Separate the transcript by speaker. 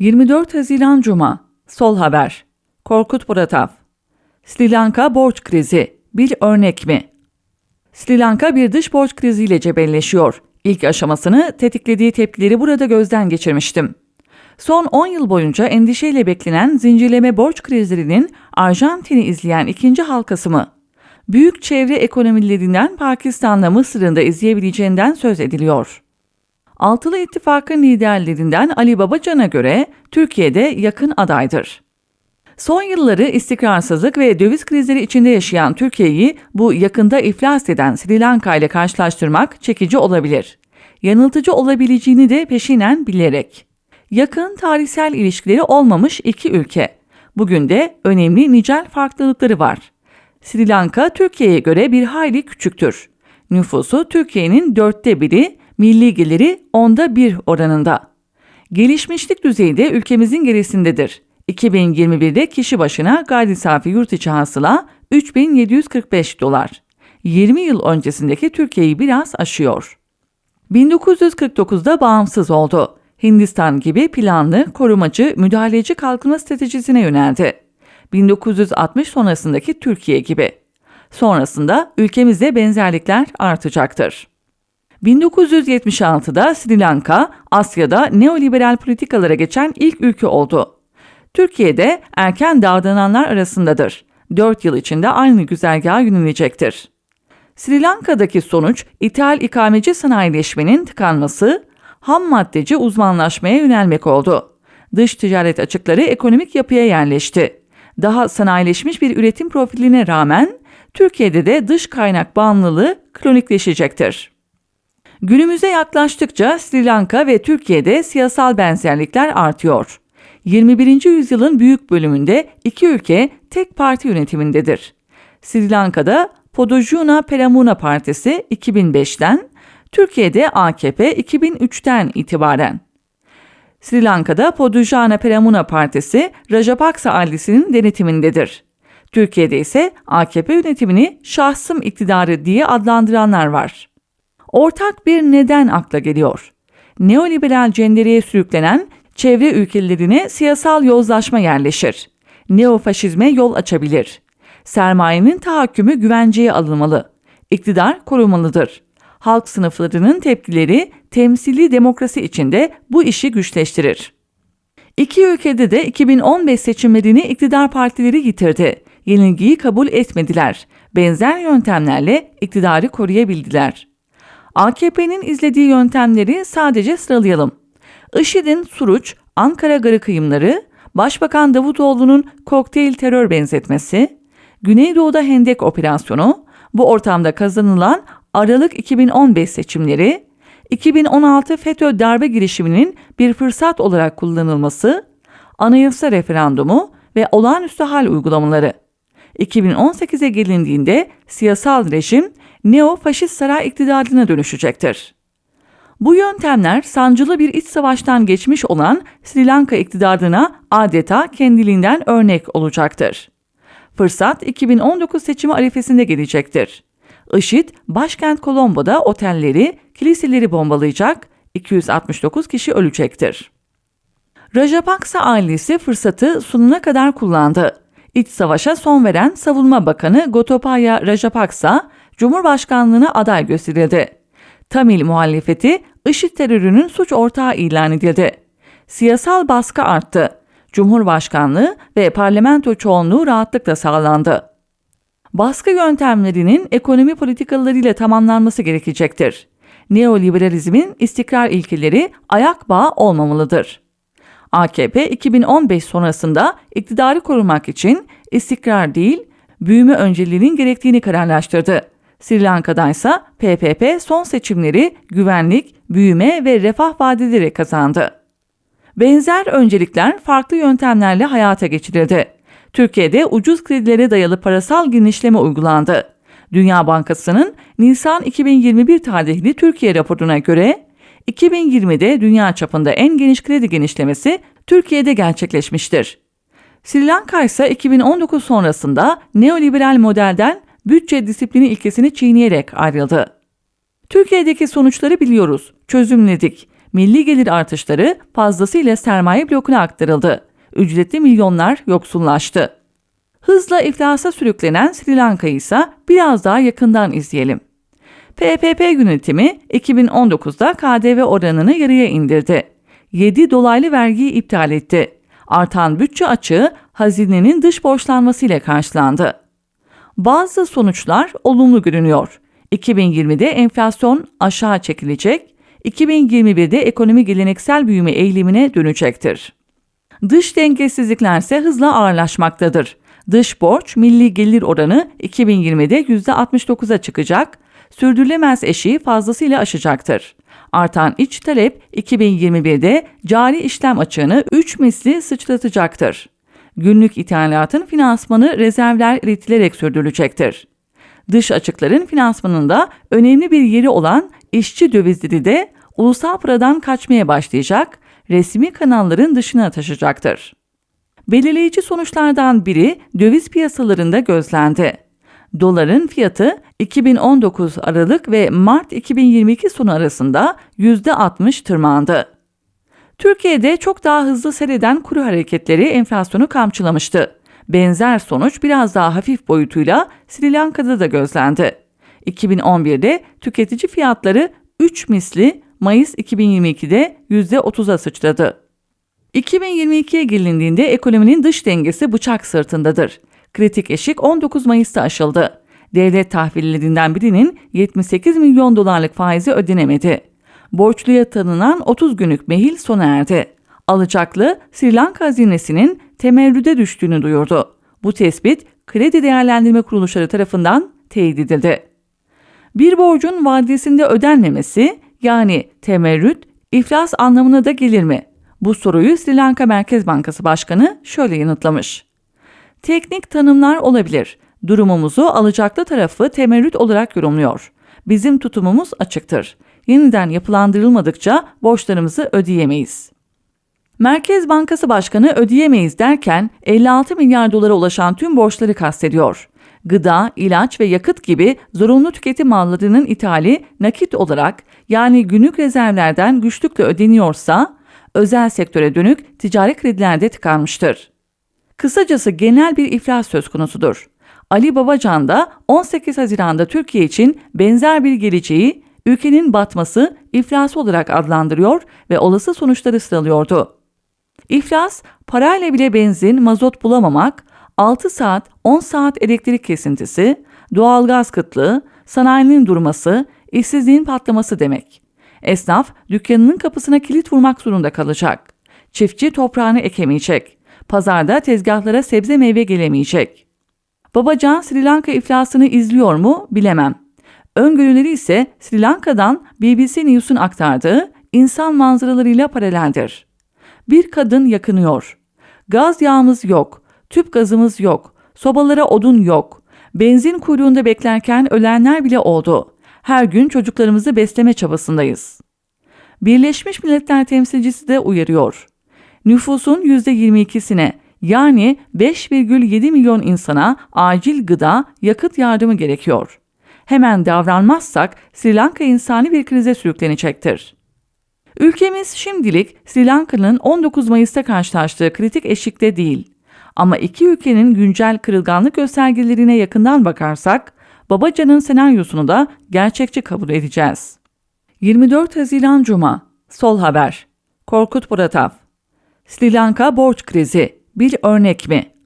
Speaker 1: 24 Haziran Cuma Sol Haber Korkut Buratav Sri Lanka borç krizi bir örnek mi? Sri Lanka bir dış borç kriziyle cebelleşiyor. İlk aşamasını tetiklediği tepkileri burada gözden geçirmiştim. Son 10 yıl boyunca endişeyle beklenen zincirleme borç krizlerinin Arjantin'i izleyen ikinci halkası mı? Büyük çevre ekonomilerinden Pakistan'la Mısır'ın da izleyebileceğinden söz ediliyor. Altılı İttifak'ın liderlerinden Ali Babacan'a göre Türkiye'de yakın adaydır. Son yılları istikrarsızlık ve döviz krizleri içinde yaşayan Türkiye'yi bu yakında iflas eden Sri Lanka ile karşılaştırmak çekici olabilir. Yanıltıcı olabileceğini de peşinen bilerek. Yakın tarihsel ilişkileri olmamış iki ülke. Bugün de önemli nicel farklılıkları var. Sri Lanka Türkiye'ye göre bir hayli küçüktür. Nüfusu Türkiye'nin dörtte biri, milli geliri onda bir oranında. Gelişmişlik düzeyi de ülkemizin gerisindedir. 2021'de kişi başına gayri safi yurt içi hasıla 3745 dolar. 20 yıl öncesindeki Türkiye'yi biraz aşıyor. 1949'da bağımsız oldu. Hindistan gibi planlı, korumacı, müdahaleci kalkınma stratejisine yöneldi. 1960 sonrasındaki Türkiye gibi. Sonrasında ülkemizde benzerlikler artacaktır. 1976'da Sri Lanka, Asya'da neoliberal politikalara geçen ilk ülke oldu. Türkiye'de erken davrananlar arasındadır. 4 yıl içinde aynı güzergaha yönelecektir. Sri Lanka'daki sonuç ithal ikameci sanayileşmenin tıkanması, ham maddeci uzmanlaşmaya yönelmek oldu. Dış ticaret açıkları ekonomik yapıya yerleşti. Daha sanayileşmiş bir üretim profiline rağmen Türkiye'de de dış kaynak bağımlılığı kronikleşecektir. Günümüze yaklaştıkça Sri Lanka ve Türkiye'de siyasal benzerlikler artıyor. 21. yüzyılın büyük bölümünde iki ülke tek parti yönetimindedir. Sri Lanka'da Podojuna Peramuna Partisi 2005'ten, Türkiye'de AKP 2003'ten itibaren. Sri Lanka'da Podujana Peramuna Partisi Rajapaksa ailesinin denetimindedir. Türkiye'de ise AKP yönetimini şahsım iktidarı diye adlandıranlar var. Ortak bir neden akla geliyor. Neoliberal cendereye sürüklenen çevre ülkelerine siyasal yozlaşma yerleşir. Neofaşizme yol açabilir. Sermayenin tahakkümü güvenceye alınmalı. İktidar korumalıdır. Halk sınıflarının tepkileri temsili demokrasi içinde bu işi güçleştirir. İki ülkede de 2015 seçimlerini iktidar partileri yitirdi. Yenilgiyi kabul etmediler. Benzer yöntemlerle iktidarı koruyabildiler. AKP'nin izlediği yöntemleri sadece sıralayalım. IŞİD'in Suruç, Ankara Garı kıyımları, Başbakan Davutoğlu'nun kokteyl terör benzetmesi, Güneydoğu'da Hendek operasyonu, bu ortamda kazanılan Aralık 2015 seçimleri, 2016 FETÖ darbe girişiminin bir fırsat olarak kullanılması, anayasa referandumu ve olağanüstü hal uygulamaları. 2018'e gelindiğinde siyasal rejim neo-faşist saray iktidarına dönüşecektir. Bu yöntemler sancılı bir iç savaştan geçmiş olan Sri Lanka iktidarına adeta kendiliğinden örnek olacaktır. Fırsat 2019 seçimi arifesinde gelecektir. IŞİD, başkent Colombo'da otelleri, kiliseleri bombalayacak, 269 kişi ölecektir. Rajapaksa ailesi fırsatı sonuna kadar kullandı. İç savaşa son veren Savunma Bakanı Gotopaya Rajapaksa, Cumhurbaşkanlığına aday gösterildi. Tamil muhalefeti IŞİD terörünün suç ortağı ilan edildi. Siyasal baskı arttı. Cumhurbaşkanlığı ve parlamento çoğunluğu rahatlıkla sağlandı. Baskı yöntemlerinin ekonomi politikalarıyla tamamlanması gerekecektir. Neoliberalizmin istikrar ilkeleri ayak bağı olmamalıdır. AKP 2015 sonrasında iktidarı korumak için istikrar değil, büyüme önceliğinin gerektiğini kararlaştırdı. Sri Lanka'da ise PPP son seçimleri güvenlik, büyüme ve refah vaat kazandı. Benzer öncelikler farklı yöntemlerle hayata geçirildi. Türkiye'de ucuz kredilere dayalı parasal genişleme uygulandı. Dünya Bankası'nın Nisan 2021 tarihli Türkiye raporuna göre 2020'de dünya çapında en geniş kredi genişlemesi Türkiye'de gerçekleşmiştir. Sri Lanka ise 2019 sonrasında neoliberal modelden bütçe disiplini ilkesini çiğneyerek ayrıldı. Türkiye'deki sonuçları biliyoruz, çözümledik. Milli gelir artışları fazlasıyla sermaye blokuna aktarıldı. Ücretli milyonlar yoksullaştı. Hızla iflasa sürüklenen Sri Lanka'yı ise biraz daha yakından izleyelim. PPP yönetimi 2019'da KDV oranını yarıya indirdi. 7 dolaylı vergiyi iptal etti. Artan bütçe açığı hazinenin dış borçlanmasıyla karşılandı. Bazı sonuçlar olumlu görünüyor. 2020'de enflasyon aşağı çekilecek, 2021'de ekonomi geleneksel büyüme eğilimine dönecektir. Dış dengesizlikler ise hızla ağırlaşmaktadır. Dış borç milli gelir oranı 2020'de %69'a çıkacak, sürdürülemez eşiği fazlasıyla aşacaktır. Artan iç talep 2021'de cari işlem açığını 3 misli sıçratacaktır. Günlük ithalatın finansmanı rezervler eritilerek sürdürülecektir. Dış açıkların finansmanında önemli bir yeri olan işçi dövizleri de ulusal paradan kaçmaya başlayacak, resmi kanalların dışına taşacaktır. Belirleyici sonuçlardan biri döviz piyasalarında gözlendi. Doların fiyatı 2019 Aralık ve Mart 2022 sonu arasında %60 tırmandı. Türkiye'de çok daha hızlı seyreden kuru hareketleri enflasyonu kamçılamıştı. Benzer sonuç biraz daha hafif boyutuyla Sri Lanka'da da gözlendi. 2011'de tüketici fiyatları 3 misli Mayıs 2022'de %30'a sıçradı. 2022'ye gelindiğinde ekonominin dış dengesi bıçak sırtındadır. Kritik eşik 19 Mayıs'ta aşıldı. Devlet tahvillerinden birinin 78 milyon dolarlık faizi ödenemedi. Borçluya tanınan 30 günlük mehil sona erdi. Alacaklı Sri Lanka hazinesinin temerrüde düştüğünü duyurdu. Bu tespit kredi değerlendirme kuruluşları tarafından teyit edildi. Bir borcun vadesinde ödenmemesi yani temerrüt iflas anlamına da gelir mi? Bu soruyu Sri Lanka Merkez Bankası Başkanı şöyle yanıtlamış. Teknik tanımlar olabilir. Durumumuzu alacaklı tarafı temerrüt olarak yorumluyor. Bizim tutumumuz açıktır. Yeniden yapılandırılmadıkça borçlarımızı ödeyemeyiz. Merkez Bankası Başkanı ödeyemeyiz derken 56 milyar dolara ulaşan tüm borçları kastediyor. Gıda, ilaç ve yakıt gibi zorunlu tüketim mallarının ithali nakit olarak yani günlük rezervlerden güçlükle ödeniyorsa özel sektöre dönük ticari kredilerde tıkanmıştır. Kısacası genel bir iflas söz konusudur. Ali Babacan da 18 Haziran'da Türkiye için benzer bir geleceği ülkenin batması iflası olarak adlandırıyor ve olası sonuçları sıralıyordu. İflas, parayla bile benzin, mazot bulamamak, 6 saat, 10 saat elektrik kesintisi, doğalgaz kıtlığı, sanayinin durması, işsizliğin patlaması demek. Esnaf dükkanının kapısına kilit vurmak zorunda kalacak. Çiftçi toprağını ekemeyecek. Pazarda tezgahlara sebze meyve gelemeyecek. Babacan Sri Lanka iflasını izliyor mu bilemem. Öngörüleri ise Sri Lanka'dan BBC News'un aktardığı insan manzaralarıyla paraleldir. Bir kadın yakınıyor. Gaz yağımız yok, tüp gazımız yok, sobalara odun yok. Benzin kuyruğunda beklerken ölenler bile oldu. Her gün çocuklarımızı besleme çabasındayız. Birleşmiş Milletler temsilcisi de uyarıyor. Nüfusun %22'sine yani 5,7 milyon insana acil gıda, yakıt yardımı gerekiyor. Hemen davranmazsak Sri Lanka insani bir krize sürüklenecektir. Ülkemiz şimdilik Sri Lanka'nın 19 Mayıs'ta karşılaştığı kritik eşikte değil. Ama iki ülkenin güncel kırılganlık göstergelerine yakından bakarsak, Babacan'ın senaryosunu da gerçekçi kabul edeceğiz. 24 Haziran Cuma Sol Haber Korkut Burataf Sri Lanka borç krizi bir örnek mi?